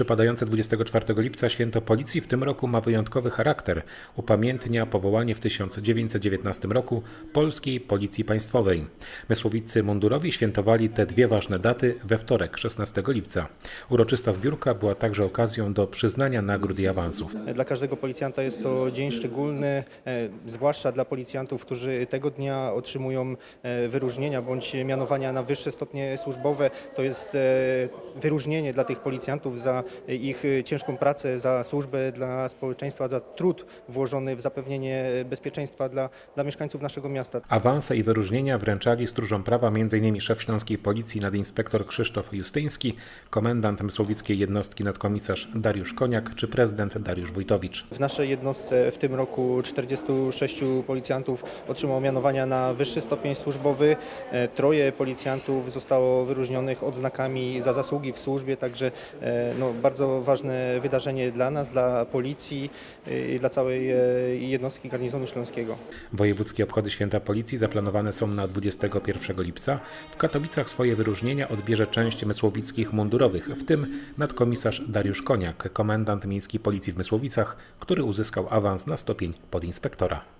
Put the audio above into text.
Przypadające 24 lipca święto Policji w tym roku ma wyjątkowy charakter. Upamiętnia powołanie w 1919 roku Polskiej Policji Państwowej. Mysłowicy mundurowi świętowali te dwie ważne daty we wtorek 16 lipca. Uroczysta zbiórka była także okazją do przyznania nagród i awansów. Dla każdego policjanta jest to dzień szczególny, e, zwłaszcza dla policjantów, którzy tego dnia otrzymują e, wyróżnienia bądź mianowania na wyższe stopnie służbowe. To jest e, wyróżnienie dla tych policjantów za ich ciężką pracę, za służbę dla społeczeństwa, za trud włożony w zapewnienie bezpieczeństwa dla, dla mieszkańców naszego miasta. Awanse i wyróżnienia wręczali stróżom prawa m.in. szef Śląskiej Policji nadinspektor Krzysztof Justyński, komendant Mysłowickiej Jednostki nadkomisarz Dariusz Koniak czy prezydent Dariusz Wójtowicz. W naszej jednostce w tym roku 46 policjantów otrzymało mianowania na wyższy stopień służbowy. E, Troje policjantów zostało wyróżnionych odznakami za zasługi w służbie, także e, no, bardzo ważne wydarzenie dla nas, dla policji e, i dla całej e, jednostki garnizonu śląskiego. Wojewódzkie obchody Święta Policji zaplanowane są na 21 lipca. W Katowicach swoje wyróżnienia odbierze część mysłowickich mundurowych, w tym nadkomisarz Dariusz Koniak, komendant Miejskiej Policji w Mysłowicach, który uzyskał awans na stopień podinspektora.